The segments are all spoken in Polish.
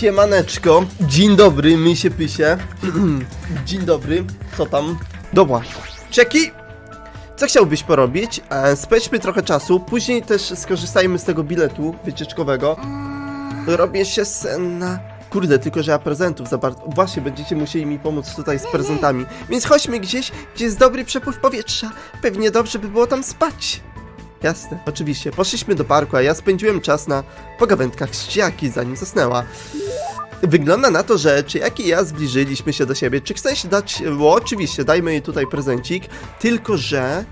Siemaneczko, dzień dobry, my się pysie. dzień dobry, co tam? Dobra, czeki, co chciałbyś porobić? E, spejdźmy trochę czasu, później też skorzystajmy z tego biletu wycieczkowego. Robię się senna. Kurde, tylko że ja prezentów za bardzo... Właśnie, będziecie musieli mi pomóc tutaj z prezentami. Więc chodźmy gdzieś, gdzie jest dobry przepływ powietrza. Pewnie dobrze by było tam spać. Jasne, oczywiście. Poszliśmy do parku, a ja spędziłem czas na pogawędkach z Chiaki, zanim zasnęła. Wygląda na to, że Chiaki i ja zbliżyliśmy się do siebie. Czy chcesz dać... O, oczywiście, dajmy jej tutaj prezencik. Tylko, że...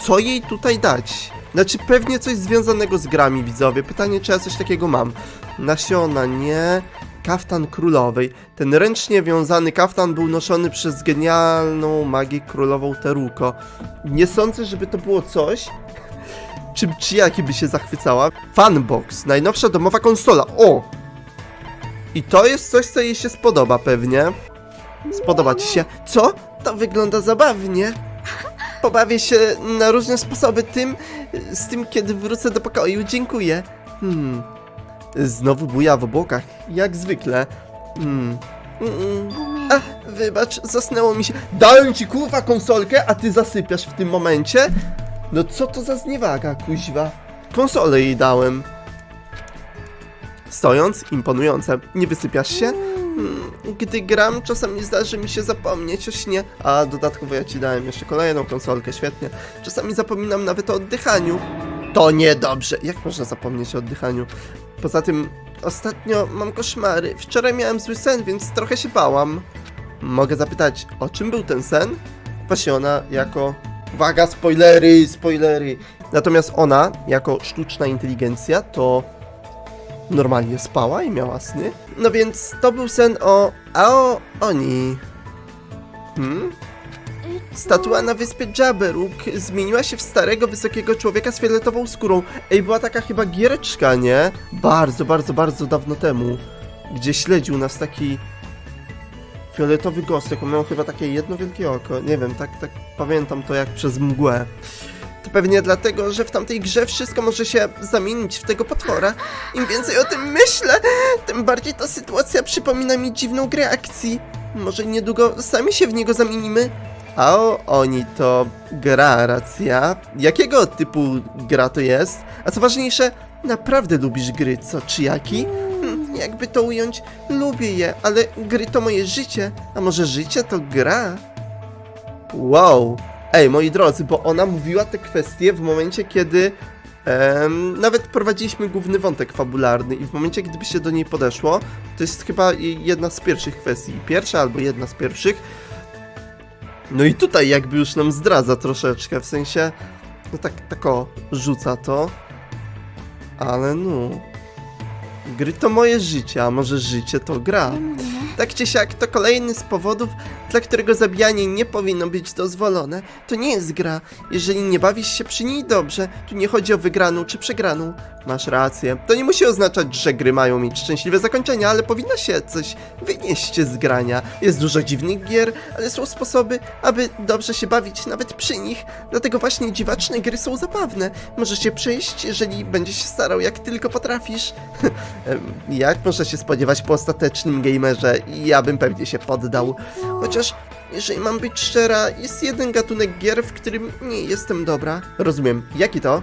Co jej tutaj dać? Znaczy, pewnie coś związanego z grami, widzowie. Pytanie, czy ja coś takiego mam. Nasiona, nie. Kaftan królowej. Ten ręcznie wiązany kaftan był noszony przez genialną magię królową Teruko. Nie sądzę, żeby to było coś, czym Chiaki by się zachwycała. Funbox, najnowsza domowa konsola. O! I to jest coś, co jej się spodoba pewnie. Spodoba ci się. Co? To wygląda zabawnie. Pobawię się na różne sposoby tym, z tym, kiedy wrócę do pokoju. Dziękuję. Hmm. Znowu buja w obłokach, jak zwykle. Hmm. Mm. A, wybacz, zasnęło mi się. Dałem ci kurwa konsolkę, a ty zasypiasz w tym momencie? No co to za zniewaga, kuźwa? Konsolę jej dałem. Stojąc, imponujące. Nie wysypiasz się? Hmm, Gdy gram, czasami zdarzy mi się zapomnieć o śnie. A dodatkowo ja ci dałem jeszcze kolejną konsolkę, świetnie. Czasami zapominam nawet o oddychaniu. To niedobrze. Jak można zapomnieć o oddychaniu? Poza tym, ostatnio mam koszmary. Wczoraj miałem zły sen, więc trochę się bałam. Mogę zapytać, o czym był ten sen? Właśnie ona jako... Uwaga, spoilery, spoilery. Natomiast ona, jako sztuczna inteligencja, to normalnie spała i miała sny. No więc to był sen o Ao Oni. Hmm? Statua na wyspie Jabberwock zmieniła się w starego, wysokiego człowieka z fioletową skórą. Ej, była taka chyba giereczka, nie? Bardzo, bardzo, bardzo dawno temu. Gdzie śledził nas taki fioletowy gostek. On miał chyba takie jedno wielkie oko. Nie wiem, tak, tak pamiętam to jak przez mgłę. To pewnie dlatego, że w tamtej grze wszystko może się zamienić w tego potwora. Im więcej o tym myślę, tym bardziej ta sytuacja przypomina mi dziwną grę akcji. Może niedługo sami się w niego zamienimy? A o, oni to gra, racja. Jakiego typu gra to jest? A co ważniejsze, naprawdę lubisz gry, co, czy jaki? Hmm, jakby to ująć, lubię je, ale gry to moje życie, a może życie to gra? Wow. Ej, moi drodzy, bo ona mówiła te kwestie w momencie, kiedy em, nawet prowadziliśmy główny wątek fabularny i w momencie, gdyby się do niej podeszło, to jest chyba jedna z pierwszych kwestii. Pierwsza albo jedna z pierwszych. No i tutaj jakby już nam zdradza troszeczkę, w sensie, no tak, tak o, rzuca to. Ale no... Gry to moje życie, a może życie to gra. Tak czy siak, to kolejny z powodów, dla którego zabijanie nie powinno być dozwolone. To nie jest gra. Jeżeli nie bawisz się przy niej dobrze, tu nie chodzi o wygraną czy przegraną. Masz rację. To nie musi oznaczać, że gry mają mieć szczęśliwe zakończenia, ale powinno się coś wynieść z grania. Jest dużo dziwnych gier, ale są sposoby, aby dobrze się bawić nawet przy nich. Dlatego właśnie dziwaczne gry są zabawne. Możesz się przejść, jeżeli będziesz się starał jak tylko potrafisz. Jak można się spodziewać po ostatecznym gamerze? Ja bym pewnie się poddał. Chociaż, jeżeli mam być szczera, jest jeden gatunek gier, w którym nie jestem dobra. Rozumiem. Jaki to?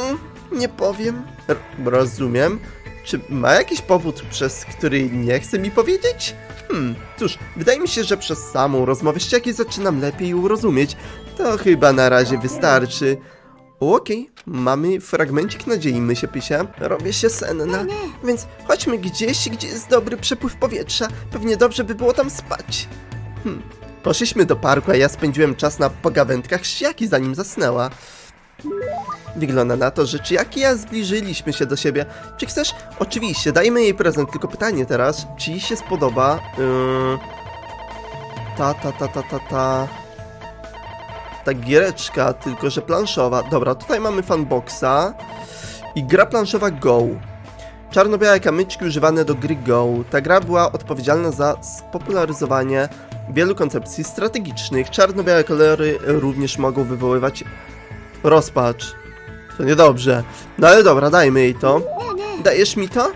Mm, nie powiem. R rozumiem. Czy ma jakiś powód, przez który nie chce mi powiedzieć? Hmm, cóż, wydaje mi się, że przez samą rozmowę z Ciaki zaczynam lepiej ją rozumieć. To chyba na razie wystarczy. Okej, mamy fragmencik nadziei, my się pysia. Robię się senna, więc chodźmy gdzieś, gdzie jest dobry przepływ powietrza. Pewnie dobrze by było tam spać. Hmm. Poszliśmy do parku, a ja spędziłem czas na pogawędkach z Chiaki, zanim zasnęła. Wygląda na to, że Chiaki ja zbliżyliśmy się do siebie. Czy chcesz? Oczywiście, dajmy jej prezent, tylko pytanie teraz, czy jej się spodoba? Yy... Ta, ta, ta, ta, ta, ta... Ta giereczka, tylko że planszowa. Dobra, tutaj mamy fanboxa i gra planszowa Go. Czarno-białe kamyczki używane do gry Go. Ta gra była odpowiedzialna za spopularyzowanie wielu koncepcji strategicznych. Czarno-białe kolory również mogą wywoływać rozpacz. To niedobrze. No ale dobra, dajmy jej to. Dajesz mi to?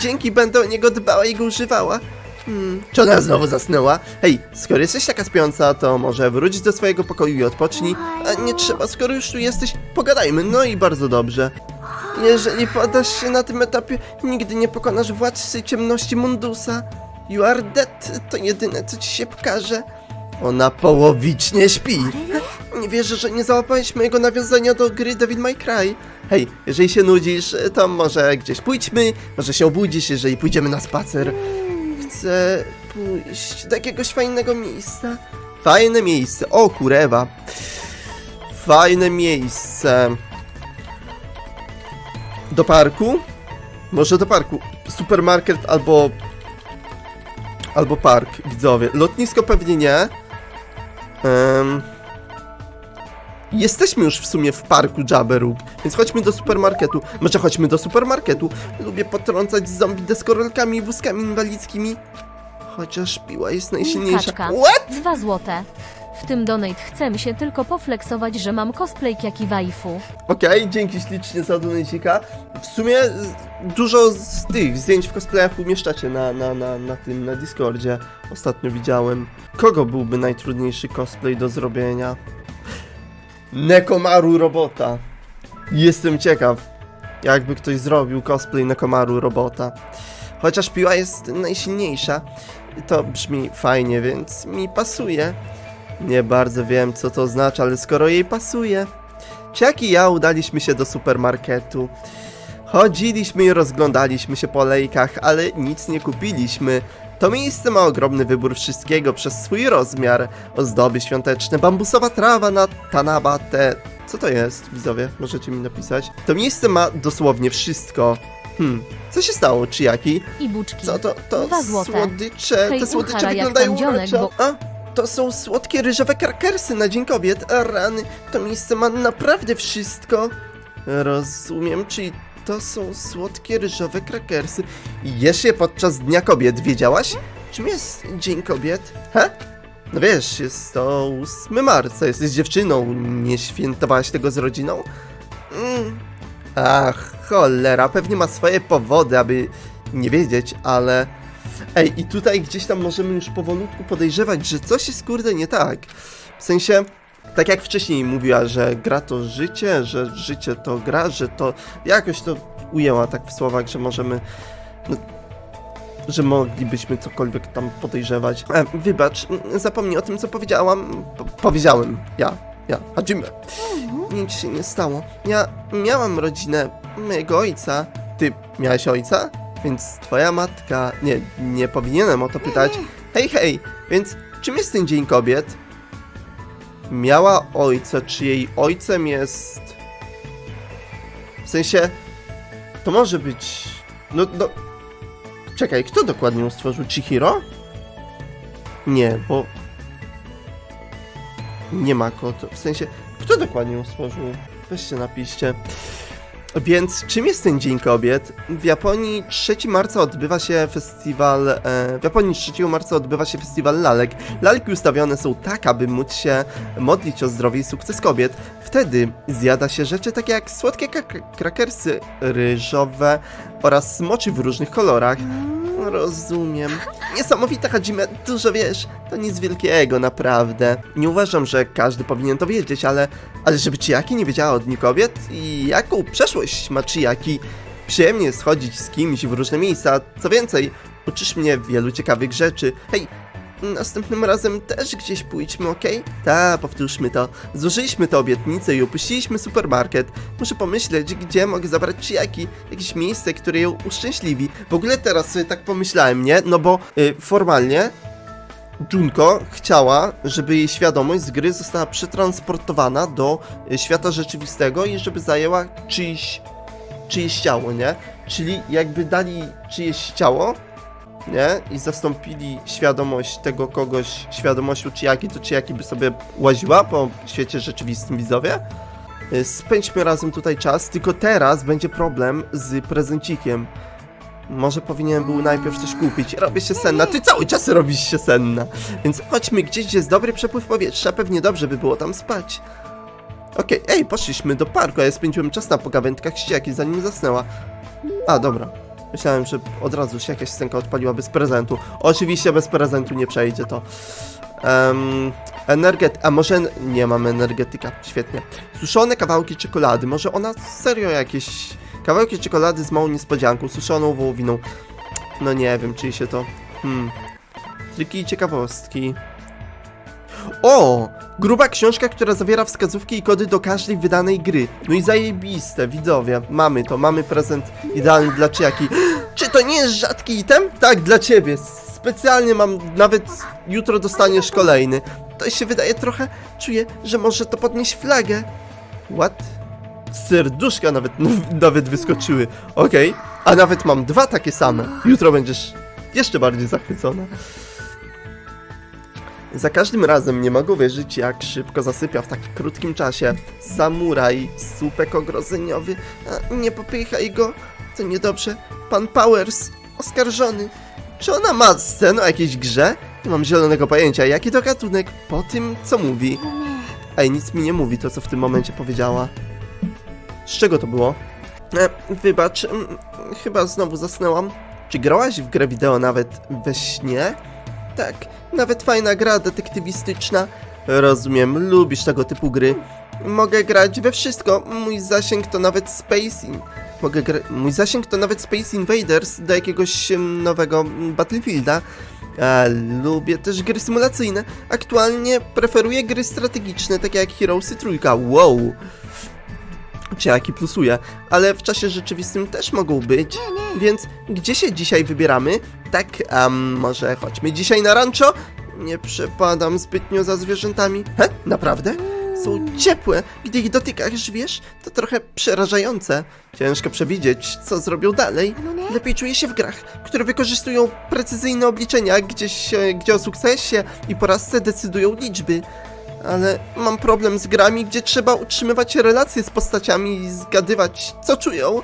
Dzięki, będę o niego dbała i go używała. Hmm, czy ona znowu zasnęła? Hej, skoro jesteś taka śpiąca, to może wróć do swojego pokoju i odpocznij. A nie trzeba, skoro już tu jesteś, pogadajmy, no i bardzo dobrze. Jeżeli podasz się na tym etapie, nigdy nie pokonasz władcy ciemności Mundusa. You are dead, to jedyne, co ci się pokaże. Ona połowicznie śpi. Nie wierzę, że nie załapałeś mojego nawiązania do gry Devil May Cry. Hej, jeżeli się nudzisz, to może gdzieś pójdźmy, może się obudzisz, jeżeli pójdziemy na spacer. Chcę pójść do jakiegoś fajnego miejsca. Fajne miejsce, o kurewa. Fajne miejsce. Do parku? Może do parku. Supermarket albo... Albo park, widzowie. Lotnisko pewnie nie. Em, Jesteśmy już w sumie w parku Jabberwock, więc chodźmy do supermarketu. Może chodźmy do supermarketu. Lubię potrącać zombie deskorolkami i wózkami inwalidzkimi. Chociaż piła jest najsilniejsza. Kaczka. What? Dwa złote. W tym donate chcę się tylko poflexować, że mam cosplay jak waifu. Okej, dzięki ślicznie za donajcika. W sumie z- dużo z tych zdjęć w cosplayach umieszczacie na, na, na, na tym, na Discordzie. Ostatnio widziałem. Kogo byłby najtrudniejszy cosplay do zrobienia? Nekomaru robota. Jestem ciekaw, jakby ktoś zrobił cosplay Nekomaru robota. Chociaż piła jest najsilniejsza, to brzmi fajnie, więc mi pasuje. Nie bardzo wiem, co to oznacza, ale skoro jej pasuje, Jack i ja udaliśmy się do supermarketu. Chodziliśmy i rozglądaliśmy się po lejkach, ale nic nie kupiliśmy. To miejsce ma ogromny wybór wszystkiego przez swój rozmiar. Ozdoby świąteczne, bambusowa trawa na tanabate. Co to jest, widzowie? Możecie mi napisać. To miejsce ma dosłownie wszystko. Hmm, co się stało, czy jaki? I buczki. Co to? To Dwa złote. słodycze. Hej, Te słodycze uchara, jak wyglądają tam dzionek, uroczo. bo- A, to są słodkie ryżowe krakersy na Dzień Kobiet. A rany, to miejsce ma naprawdę wszystko. Rozumiem, czyli to są słodkie ryżowe krakersy. Jesz je podczas Dnia Kobiet, wiedziałaś? Czym jest Dzień Kobiet? He? No wiesz, jest to 8 marca, jesteś dziewczyną, nie świętowałaś tego z rodziną? Mm. Ach, cholera, pewnie ma swoje powody, aby nie wiedzieć, ale... Ej, i tutaj gdzieś tam możemy już powolutku podejrzewać, że coś jest kurde nie tak. W sensie, tak jak wcześniej mówiła, że gra to życie, że życie to gra, że to jakoś to ujęła tak w słowach, że możemy. No, że moglibyśmy cokolwiek tam podejrzewać. E, wybacz, zapomnij o tym, co powiedziałam. Po powiedziałem. Ja, ja, Hadzimy. Nic się nie stało. Ja miałam rodzinę mojego ojca. Ty miałeś ojca? Więc twoja matka. Nie, nie powinienem o to pytać. Hej, hej, więc czym jest ten Dzień Kobiet? Miała ojca, czy jej ojcem jest. W sensie. To może być. No, no. Czekaj, kto dokładnie ją stworzył? Chihiro? Nie, bo. Nie ma kotu. W sensie, kto dokładnie ją stworzył? Weźcie napiszcie. Więc czym jest ten Dzień Kobiet? W Japonii 3 marca odbywa się festiwal. E, w Japonii 3 marca odbywa się festiwal lalek. Lalki ustawione są tak, aby móc się modlić o zdrowie i sukces kobiet. Wtedy zjada się rzeczy takie jak słodkie krak- krakersy ryżowe oraz smoczy w różnych kolorach. Rozumiem. Niesamowita Hadzime, dużo wiesz. To nic wielkiego, naprawdę. Nie uważam, że każdy powinien to wiedzieć, ale, ale żeby Chiaki nie wiedziała od dni kobiet i jaką przeszłość ma Chiaki, przyjemnie jest chodzić z kimś w różne miejsca. Co więcej, uczysz mnie wielu ciekawych rzeczy. Hej, następnym razem też gdzieś pójdźmy, okej? Ta, powtórzmy to. Złożyliśmy tę obietnicę i opuściliśmy supermarket. Muszę pomyśleć, gdzie mogę zabrać Chiaki. Jakieś miejsce, które ją uszczęśliwi. W ogóle teraz sobie tak pomyślałem, nie? No bo y, formalnie Junko chciała, żeby jej świadomość z gry została przetransportowana do y, świata rzeczywistego i żeby zajęła czyjś, czyjeś ciało, nie? Czyli jakby dali czyjeś ciało, nie? I zastąpili świadomość tego kogoś świadomością Chiaki, to Chiaki by sobie łaziła po świecie rzeczywistym widzowie. Y, Spędźmy razem tutaj czas, tylko teraz będzie problem z prezencikiem. Może powinienem był najpierw coś kupić. Robię się senna. Ty cały czas robisz się senna. Więc chodźmy gdzieś, gdzie jest dobry przepływ powietrza. Pewnie dobrze by było tam spać. Okej, ej, poszliśmy do parku, a ja spędziłem czas na pogawędkach ściaki, zanim zasnęła. A, dobra. Myślałem, że od razu się jakaś scenka odpaliła bez prezentu. Oczywiście bez prezentu nie przejdzie to. Um, energet... A może... Nie mam energetyka. Świetnie. Suszone kawałki czekolady. Może ona serio jakieś... Kawałki czekolady z małą niespodzianką. Suszoną wołowiną. No nie wiem, czy się to... Hmm. Triki i ciekawostki. O! Gruba książka, która zawiera wskazówki i kody do każdej wydanej gry. No i zajebiste, widzowie. Mamy to, mamy prezent idealny dla Chiaki. Czy to nie jest rzadki item? Tak, dla ciebie. Specjalnie mam, nawet jutro dostaniesz kolejny. To się wydaje trochę, czuję, że może to podnieść flagę. What? Serduszka nawet, nawet wyskoczyły. Okej, a nawet mam dwa takie same. Jutro będziesz jeszcze bardziej zachwycona. Za każdym razem nie mogę wierzyć, jak szybko zasypia w tak krótkim czasie. Samuraj, słupek ogrozeniowy, a nie popychaj go, to niedobrze. Pan Powers, oskarżony. Czy ona ma scenę o jakiejś grze? Nie mam zielonego pojęcia, jaki to gatunek po tym, co mówi. Ej, nic mi nie mówi to, co w tym momencie powiedziała. Z czego to było? E, wybacz, mm, chyba znowu zasnęłam. Czy grałaś w grę wideo nawet we śnie? Tak, nawet fajna gra detektywistyczna. Rozumiem, lubisz tego typu gry. Mogę grać we wszystko. Mój zasięg to nawet Space. Mogę gra... Mój zasięg to nawet Space Invaders do jakiegoś nowego Battlefielda. A, lubię też gry symulacyjne. Aktualnie preferuję gry strategiczne, takie jak Heroesy Trójka. Wow! Czy jaki plusuje, ale w czasie rzeczywistym też mogą być. Więc gdzie się dzisiaj wybieramy? Tak, a może chodźmy dzisiaj na rancho? Nie przepadam zbytnio za zwierzętami. He? Naprawdę? Są ciepłe. Gdy ich dotykasz, wiesz, to trochę przerażające. Ciężko przewidzieć, co zrobią dalej. Lepiej czuję się w grach, które wykorzystują precyzyjne obliczenia, gdzieś, e, gdzie o sukcesie i porażce decydują liczby ale mam problem z grami, gdzie trzeba utrzymywać relacje z postaciami i zgadywać, co czują.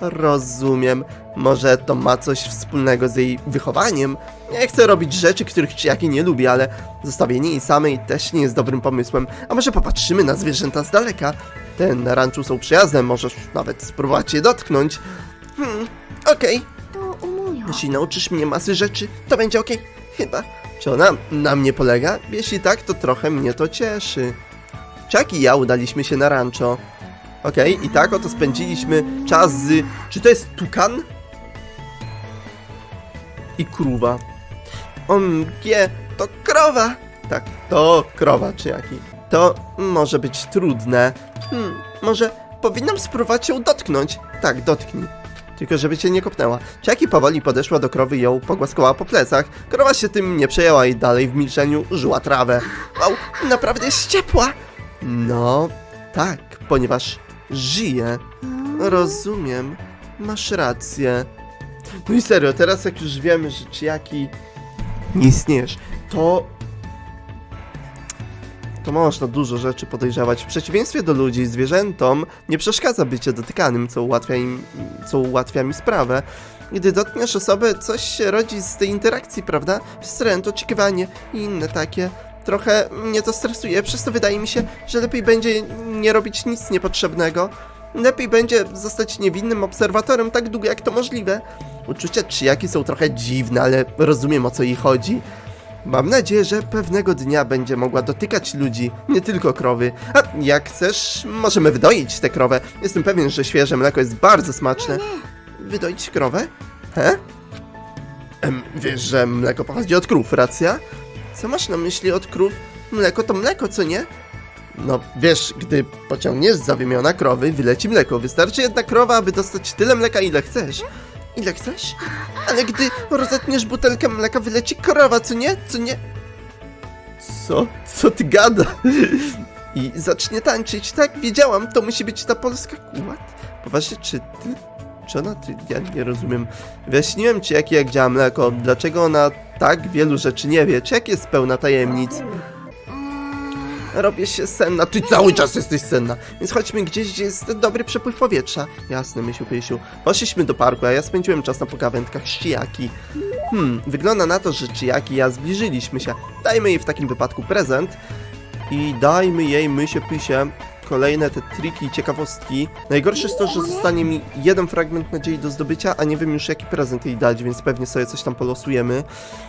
Rozumiem. Może to ma coś wspólnego z jej wychowaniem. Nie chcę robić rzeczy, których Chiaki nie lubi, ale zostawienie jej samej też nie jest dobrym pomysłem. A może popatrzymy na zwierzęta z daleka? Te na ranczu są przyjazne, możesz nawet spróbować je dotknąć. Hmm, okej. Jeśli nauczysz mnie masy rzeczy, to będzie okej. Chyba. Czy ona na mnie polega? Jeśli tak, to trochę mnie to cieszy. Chuck i ja udaliśmy się na rancho. Okej, i tak oto spędziliśmy czas z... Czy to jest tukan? I krówa. OMG, to krowa! Tak, to krowa, czy jaki. To może być trudne. Hmm, może powinnam spróbować ją dotknąć. Tak, dotknij. Tylko żeby cię nie kopnęła. Ciaki powoli podeszła do krowy i ją pogłaskała po plecach. Krowa się tym nie przejęła i dalej w milczeniu żuła trawę. Wow, naprawdę jest ciepła! No, tak, ponieważ żyje. Rozumiem. Masz rację. No i serio, teraz jak już wiemy, że Chiaki nie istniejesz, to... To można dużo rzeczy podejrzewać. W przeciwieństwie do ludzi, zwierzętom nie przeszkadza bycie dotykanym, co ułatwia im, co ułatwia mi sprawę. Gdy dotkniesz osoby, coś się rodzi z tej interakcji, prawda? Wstręt, oczekiwanie i inne takie. Trochę mnie to stresuje, przez to wydaje mi się, że lepiej będzie nie robić nic niepotrzebnego. Lepiej będzie zostać niewinnym obserwatorem tak długo jak to możliwe. Uczucia Chiaki są trochę dziwne, ale rozumiem o co jej chodzi. Mam nadzieję, że pewnego dnia będzie mogła dotykać ludzi, nie tylko krowy. A jak chcesz, możemy wydoić tę krowę. Jestem pewien, że świeże mleko jest bardzo smaczne. Wydoić krowę? He? Em, wiesz, że mleko pochodzi od krów, racja? Co masz na myśli od krów? Mleko to mleko, co nie? No, wiesz, gdy pociągniesz za wymiona krowy, wyleci mleko. Wystarczy jedna krowa, aby dostać tyle mleka, ile chcesz. Ile chcesz? Ale gdy rozetniesz butelkę mleka, wyleci krowa, co nie? Co nie? Co? Co ty gada? I zacznie tańczyć, tak? Wiedziałam, to musi być ta polska kład. Poważnie, czy ty... Czy ona... Ty, ja nie rozumiem. Wyjaśniłem ci, jakie jak działa mleko, dlaczego ona tak wielu rzeczy nie wie, czy jak jest pełna tajemnic. Robię się senna, ty cały czas jesteś senna, więc chodźmy gdzieś, gdzie jest dobry przepływ powietrza. Jasne, myślu, pysiu. Poszliśmy do parku, a ja spędziłem czas na pogawędkach z Chiaki. Hmm, wygląda na to, że Chiaki i ja zbliżyliśmy się. Dajmy jej w takim wypadku prezent i dajmy jej, mysie, pysie, kolejne te triki i ciekawostki. Najgorsze jest to, że zostanie mi jeden fragment nadziei do zdobycia, a nie wiem już jaki prezent jej dać, więc pewnie sobie coś tam polosujemy.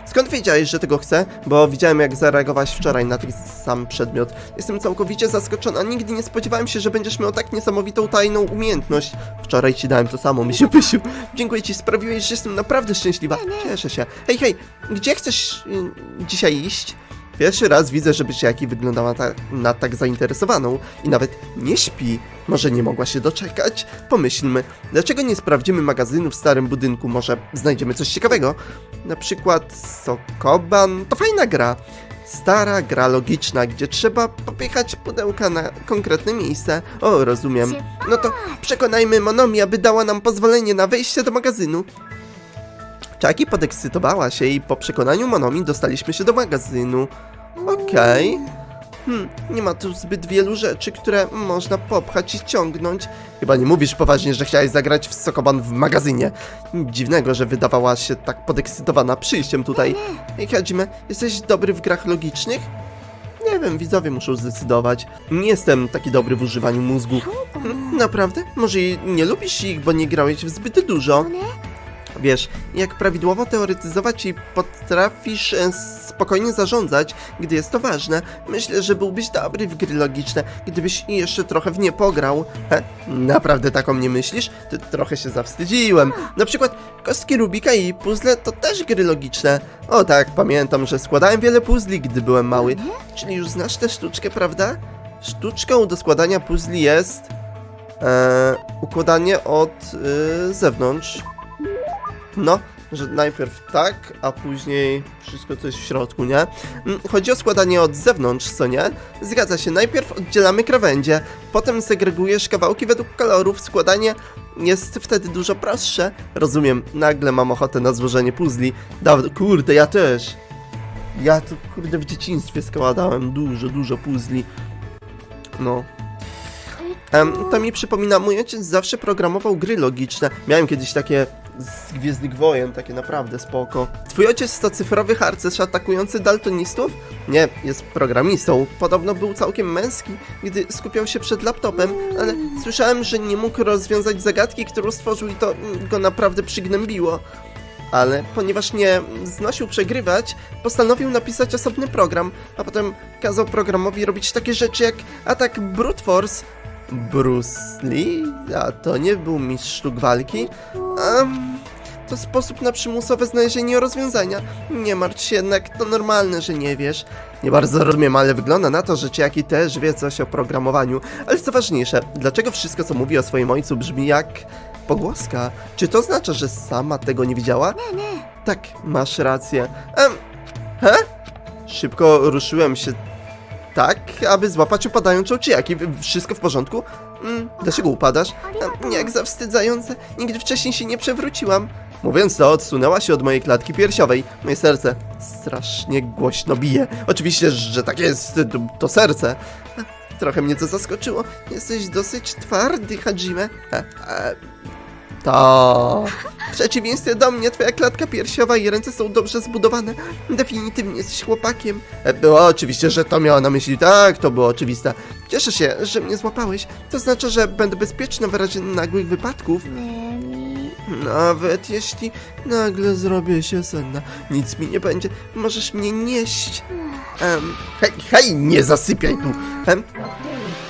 Skąd wiedziałeś, że tego chcę? Bo widziałem jak zareagowałaś wczoraj na ten sam przedmiot. Jestem całkowicie zaskoczona, nigdy nie spodziewałem się, że będziesz miał tak niesamowitą tajną umiejętność. Wczoraj ci dałem to samo, misiu pysiu. Dziękuję ci, sprawiłeś, że jestem naprawdę szczęśliwa. Cieszę się. Hej, hej, gdzie chcesz y, dzisiaj iść? Pierwszy raz widzę, żeby Jackie wyglądała ta, na tak zainteresowaną i nawet nie śpi. Może nie mogła się doczekać? Pomyślmy, dlaczego nie sprawdzimy magazynu w starym budynku? Może znajdziemy coś ciekawego? Na przykład Sokoban to fajna gra. Stara gra logiczna, gdzie trzeba popychać pudełka na konkretne miejsce. O, rozumiem. No to przekonajmy Monomi, aby dała nam pozwolenie na wejście do magazynu. Czaki podekscytowała się i po przekonaniu Monomi dostaliśmy się do magazynu. Okej. Hmm, nie ma tu zbyt wielu rzeczy, które można popchać i ciągnąć. Chyba nie mówisz poważnie, że chciałeś zagrać w Sokoban w magazynie. Dziwnego, że wydawała się tak podekscytowana przyjściem tutaj. Ej, Hadzime, jesteś dobry w grach logicznych? Nie wiem, widzowie muszą zdecydować. Nie jestem taki dobry w używaniu mózgu. Hmm, naprawdę? Może i nie lubisz ich, bo nie grałeś w zbyt dużo? Wiesz, jak prawidłowo teoretyzować i potrafisz e, spokojnie zarządzać, gdy jest to ważne, myślę, że byłbyś dobry w gry logiczne, gdybyś jeszcze trochę w nie pograł. He? Naprawdę tak o mnie myślisz? Ty trochę się zawstydziłem. Na przykład kostki Rubika i puzzle to też gry logiczne. O tak, pamiętam, że składałem wiele puzli, gdy byłem mały. Czyli już znasz tę sztuczkę, prawda? Sztuczką do składania puzli jest... E, układanie od y, zewnątrz. No, że najpierw tak, a później wszystko coś w środku, nie? Mm, Chodzi o składanie od zewnątrz, co nie? Zgadza się, najpierw oddzielamy krawędzie, potem segregujesz kawałki według kolorów, składanie jest wtedy dużo prostsze. Rozumiem, nagle mam ochotę na złożenie puzli. Dawno, kurde, ja też. Ja tu, kurde, w dzieciństwie składałem dużo, dużo puzli. No, Em, to mi przypomina, mój ojciec zawsze programował gry logiczne. Miałem kiedyś takie z Gwiezdnych Wojen, takie naprawdę spoko. Twój ojciec to cyfrowy harcerz atakujący daltonistów? Nie, jest programistą. Podobno był całkiem męski, gdy skupiał się przed laptopem, ale słyszałem, że nie mógł rozwiązać zagadki, którą stworzył i to go naprawdę przygnębiło. Ale ponieważ nie znosił przegrywać, postanowił napisać osobny program, a potem kazał programowi robić takie rzeczy jak atak Brute Force, Bruce Lee? A to nie był mistrz sztuk walki? Em, to sposób na przymusowe znalezienie rozwiązania. Nie martw się jednak, to normalne, że nie wiesz. Nie bardzo rozumiem, ale wygląda na to, że Ciaki też wie coś o programowaniu. Ale co ważniejsze, dlaczego wszystko, co mówi o swoim ojcu brzmi jak pogłoska? Czy to oznacza, że sama tego nie widziała? Tak, masz rację. Em, he? Szybko ruszyłem się tak, aby złapać upadającą Chiaki. Wszystko w porządku? Mm, dlaczego upadasz? Em, Jak zawstydzające. Nigdy wcześniej się nie przewróciłam. Mówiąc to, odsunęła się od mojej klatki piersiowej. Moje serce strasznie głośno bije. Oczywiście, że tak jest, to, to serce. Trochę mnie to zaskoczyło. Jesteś dosyć twardy, Hajime. E, e, to. W przeciwieństwie do mnie, twoja klatka piersiowa i ręce są dobrze zbudowane. Definitywnie jesteś chłopakiem. E, Było oczywiście, że to miała na myśli. Tak, to było oczywiste. Cieszę się, że mnie złapałeś. To znaczy, że będę bezpieczna w razie nagłych wypadków. Nawet jeśli nagle zrobię się senna, nic mi nie będzie. Możesz mnie nieść. Hej, hej, nie zasypiaj tu. Em,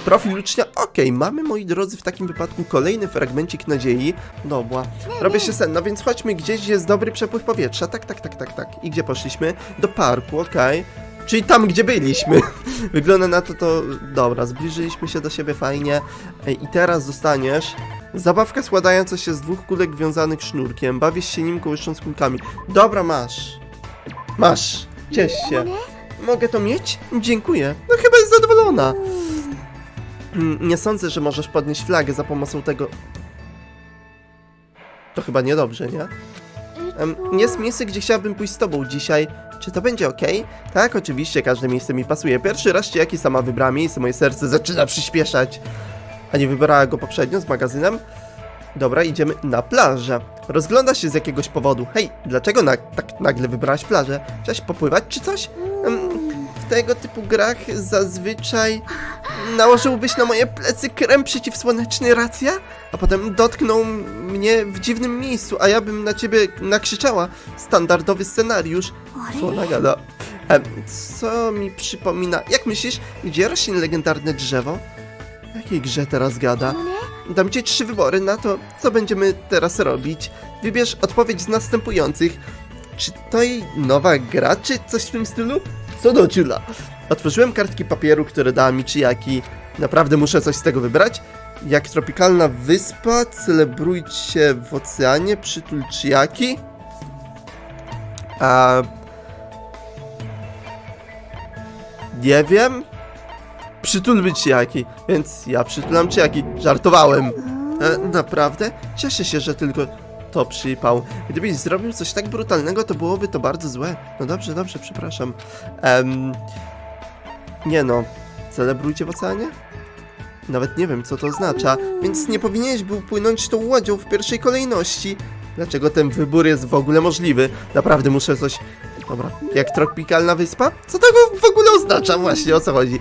Profil ucznia, okej, mamy moi drodzy w takim wypadku kolejny fragmencik nadziei. Dobra, robię się senna, więc chodźmy gdzieś, gdzie jest dobry przepływ powietrza. Tak, tak, tak, tak, tak. I gdzie poszliśmy? Do parku, okej. Czyli tam, gdzie byliśmy. Wygląda na to, to dobra, zbliżyliśmy się do siebie fajnie. Ej, I teraz dostaniesz zabawkę składająca się z dwóch kulek wiązanych sznurkiem. Bawisz się nim kołysząc kulkami. Dobra, masz. Masz. Ciesz się. Mogę to mieć? Dziękuję. No chyba jest zadowolona. Mm, Nie sądzę, że możesz podnieść flagę za pomocą tego. To chyba niedobrze, nie? Em, jest miejsce, gdzie chciałabym pójść z tobą dzisiaj. Czy to będzie ok? Tak, oczywiście, każde miejsce mi pasuje. Pierwszy raz ci jaki sama wybrała miejsce, moje serce zaczyna przyspieszać. A nie wybrała go poprzednio z magazynem? Dobra, idziemy na plażę. Rozgląda się z jakiegoś powodu. Hej, dlaczego na, tak nagle wybrałaś plażę? Chciałaś popływać czy coś? W tego typu grach zazwyczaj nałożyłbyś na moje plecy krem przeciwsłoneczny, racja? A potem dotknął mnie w dziwnym miejscu, a ja bym na ciebie nakrzyczała. Standardowy scenariusz. Co ona gada? Co mi przypomina? Jak myślisz, gdzie rośnie legendarne drzewo? Jakiej grze teraz gada? Dam ci trzy wybory na to, co będziemy teraz robić. Wybierz odpowiedź z następujących. Czy to jej nowa gra, czy coś w tym stylu? Co do ciula. Otworzyłem kartki papieru, które dała mi Chiaki. Naprawdę muszę coś z tego wybrać? Jak tropikalna wyspa, celebrujcie w oceanie, przytul Chiaki. A... Nie wiem. Przytulmy Chiaki, więc ja przytulam Chiaki. Żartowałem. E, naprawdę? Cieszę się, że tylko to przypał. Gdybyś zrobił coś tak brutalnego, to byłoby to bardzo złe. No dobrze, dobrze, przepraszam. Em, nie no, celebrujcie w oceanie? Nawet nie wiem, co to oznacza, więc nie powinieneś był płynąć tą łodzią w pierwszej kolejności. Dlaczego ten wybór jest w ogóle możliwy? Naprawdę muszę coś... Dobra, jak tropikalna wyspa? Co to w ogóle oznacza właśnie, o co chodzi?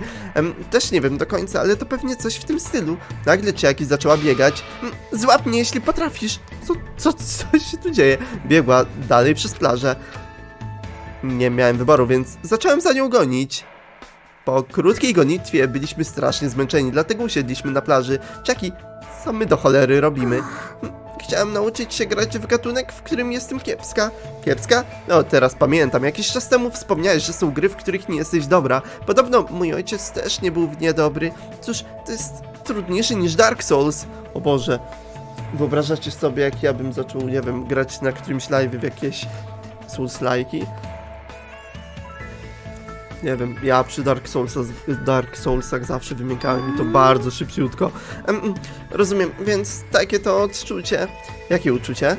Też nie wiem do końca, ale to pewnie coś w tym stylu. Nagle Chiaki zaczęła biegać. Mm, Złap mnie, jeśli potrafisz. Co, co, co się tu dzieje? Biegła dalej przez plażę. Nie miałem wyboru, więc zacząłem za nią gonić. Po krótkiej gonitwie byliśmy strasznie zmęczeni, dlatego usiedliśmy na plaży. Chiaki, co my do cholery robimy? Chciałem nauczyć się grać w gatunek, w którym jestem kiepska. Kiepska? No, teraz pamiętam. Jakiś czas temu wspomniałeś, że są gry, w których nie jesteś dobra. Podobno mój ojciec też nie był w nie dobry. Cóż, to jest trudniejsze niż Dark Souls. O Boże. Wyobrażacie sobie, jak ja bym zaczął, nie wiem, grać na którymś live w jakieś Souls-like'i? Nie wiem, ja przy Dark Soulsach, Dark Soulsach zawsze wymiękałem i to bardzo szybciutko. Em, rozumiem, więc takie to odczucie. Jakie uczucie?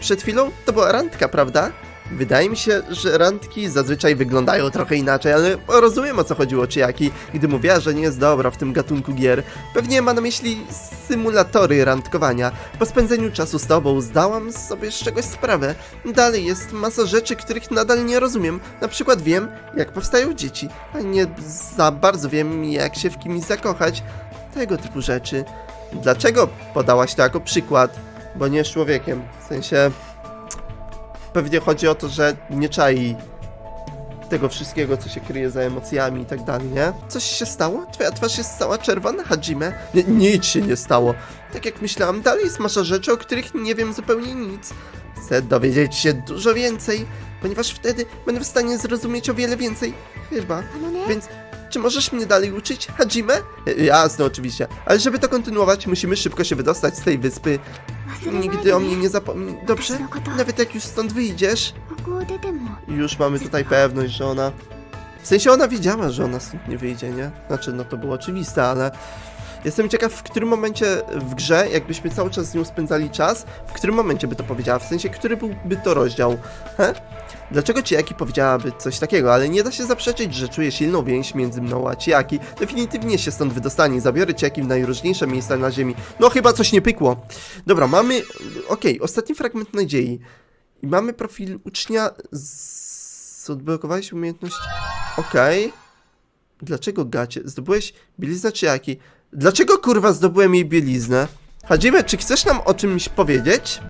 Przed chwilą to była randka, prawda? Wydaje mi się, że randki zazwyczaj wyglądają trochę inaczej, ale rozumiem o co chodziło Chiaki, gdy mówiła, że nie jest dobra w tym gatunku gier. Pewnie ma na myśli symulatory randkowania. Po spędzeniu czasu z tobą zdałam sobie z czegoś sprawę. Dalej jest masa rzeczy, których nadal nie rozumiem. Na przykład wiem, jak powstają dzieci, a nie za bardzo wiem, jak się w kimś zakochać. Tego typu rzeczy. Dlaczego podałaś to jako przykład? Bo nie jest człowiekiem. W sensie... Pewnie chodzi o to, że nie czai tego wszystkiego, co się kryje za emocjami i tak dalej, nie? Coś się stało? Twoja twarz jest cała czerwona, Hajime? Nie, nic się nie stało. Tak jak myślałam, dalej jest masa rzeczy, o których nie wiem zupełnie nic. Chcę dowiedzieć się dużo więcej, ponieważ wtedy będę w stanie zrozumieć o wiele więcej. Chyba. Więc czy możesz mnie dalej uczyć, Hajime? E, Jasne, oczywiście. Ale żeby to kontynuować, musimy szybko się wydostać z tej wyspy. Nigdy o mnie nie zapomnij. Dobrze? Nawet jak już stąd wyjdziesz. Już mamy tutaj pewność, że ona... W sensie ona wiedziała, że ona stąd nie wyjdzie, nie? Znaczy, no to było oczywiste, ale... Jestem ciekaw, w którym momencie w grze, jakbyśmy cały czas z nią spędzali czas, w którym momencie by to powiedziała, w sensie, który byłby to rozdział, he? Dlaczego Chiaki powiedziałaby coś takiego, ale nie da się zaprzeczyć, że czuje silną więź między mną a Chiaki. Definitywnie się stąd wydostanie, zabiorę Chiaki w najróżniejsze miejsca na ziemi. No chyba coś nie pykło. Dobra, mamy... Okej, ostatni fragment nadziei. I mamy profil ucznia z... Odblokowałeś umiejętność... Okej. Dlaczego gacie? Zdobyłeś bieliznę czy jaki? Dlaczego kurwa zdobyłem jej bieliznę? Hadzime, czy chcesz nam o czymś powiedzieć?